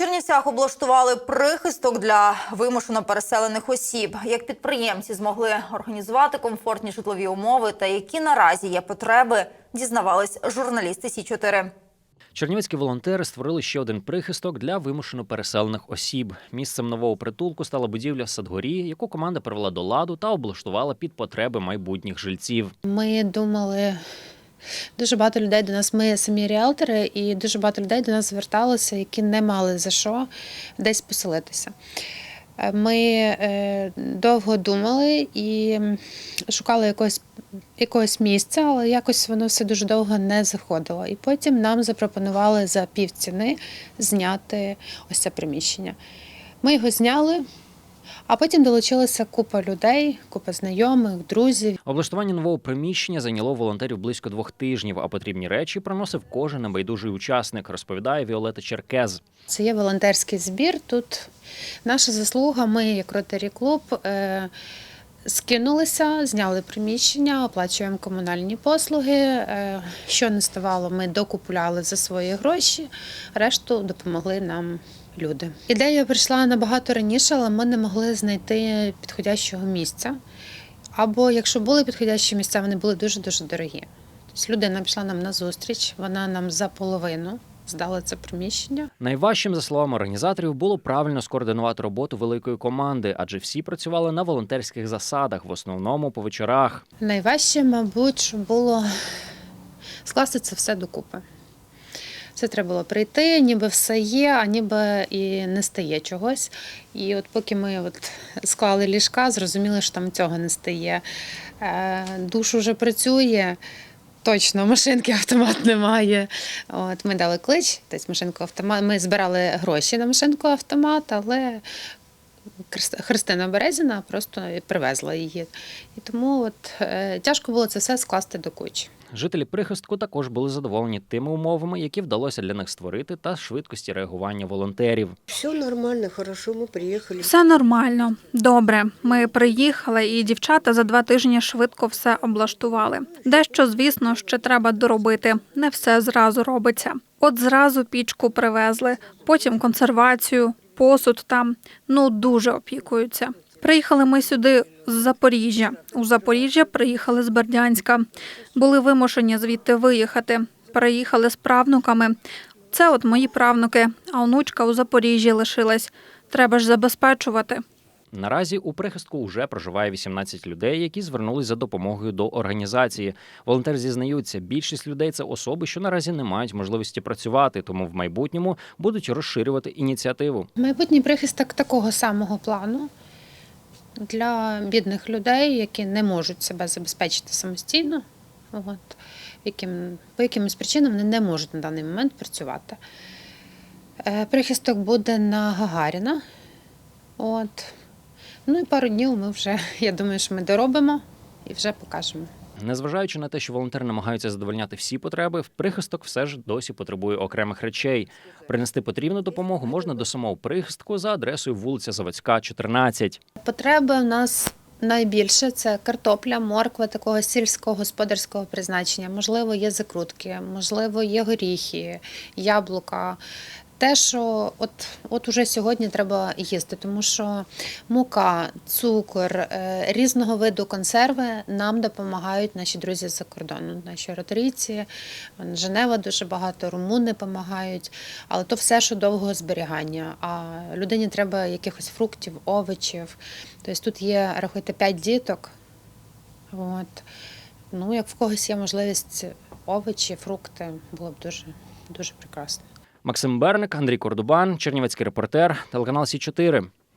Чернівцях облаштували прихисток для вимушено переселених осіб. Як підприємці змогли організувати комфортні житлові умови та які наразі є потреби, дізнавались журналісти Сі 4 Чернівецькі волонтери створили ще один прихисток для вимушено переселених осіб. Місцем нового притулку стала будівля в Садгорі, яку команда привела до ладу та облаштувала під потреби майбутніх жильців. Ми думали, дуже багато людей до нас, ми самі ріелтори, і дуже багато людей до нас зверталося, які не мали за що десь поселитися. Е, Ми е, довго думали і шукали якогось, якогось місця, але якось воно все дуже довго не заходило. І потім нам запропонували за півціни зняти ось це приміщення. Ми його зняли, а потім долучилася купа людей, купа знайомих, друзів. Облаштування нового приміщення зайняло волонтерів близько двох тижнів, а потрібні речі приносив кожен небайдужий учасник, розповідає Віолета Черкез. Це є волонтерський збір. Тут наша заслуга. Ми, як ротарі клуб, е, скинулися, зняли приміщення, оплачуємо комунальні послуги. Е, Що не ставало, ми докупляли за свої гроші, решту допомогли нам. Люди. Ідея прийшла набагато раніше, але ми не могли знайти підходящого місця. Або якщо були підходящі місця, вони були дуже дуже дорогі. Тобто людина пішла нам на зустріч, вона нам за половину здала це приміщення. Найважчим, за словами організаторів, було правильно скоординувати роботу великої команди, адже всі працювали на волонтерських засадах, в основному по вечорах. Найважче, мабуть, було скласти це все докупи. Це треба було прийти, ніби все є, а ніби і не стає чогось. І от поки ми от склали ліжка, зрозуміли, що там цього не стає. Е, Душ уже працює. Точно, машинки автомат немає. От ми дали клич, десь машинку автомат. Ми збирали гроші на машинку автомат, але Христина Березіна просто привезла її. І тому от, е, тяжко було це все скласти до кучі. Жителі прихистку також були задоволені тими умовами, які вдалося для них створити, та швидкості реагування волонтерів. Все нормально, хорошо, мы приехали. Все нормально, добре. Ми приїхали, і дівчата за два тижні швидко все облаштували. Дещо, звісно, ще треба доробити. Не все зразу робиться. От зразу пічку привезли, потім консервацію, посуд там. Ну дуже опікуються. Приїхали ми сюди з Запоріжжя. У Запоріжжя приїхали з Бердянська. Були вимушені звідти виїхати. Переїхали з правнуками. Це от мої правнуки, а онучка у Запоріжжі лишилась. Треба ж забезпечувати. Наразі у прихистку вже проживає 18 людей, які звернулись за допомогою до організації. Волонтери зізнаються, більшість людей це особи, що наразі не мають можливості працювати, тому в майбутньому будуть розширювати ініціативу. Майбутній прихисток такого самого плану для бідних людей, які не можуть себе забезпечити самостійно, от, яким, по якимось причинам вони не можуть на даний момент працювати. Е, Прихисток буде на Гагаріна. От. Ну і пару днів ми вже, я думаю, що ми доробимо і вже покажемо. Незважаючи на те, що волонтери намагаються задовольняти всі потреби, прихисток все ж досі потребує окремих речей. Принести потрібну допомогу можна до самого прихистку за адресою вулиця Заводська, 14. Потреби в нас найбільше це картопля, морква такого сільського господарського призначення. Можливо, є закрутки, можливо, є горіхи, яблука. Те, що от, от уже сьогодні треба їсти, тому що мука, цукор, е, різного виду консерви нам допомагають наші друзі з-за кордону, наші ротарійці, Женева дуже багато, румуни допомагають, але то все, що довгого зберігання. А людині треба якихось фруктів, овочів. Тобто тут є, рахуйте, 5 діток. От. Ну, як в когось є можливість овочі, фрукти, було б дуже, дуже прекрасно. Максим Берник, Андрій Кордубан, Чернівецький репортер, телеканал Сі 4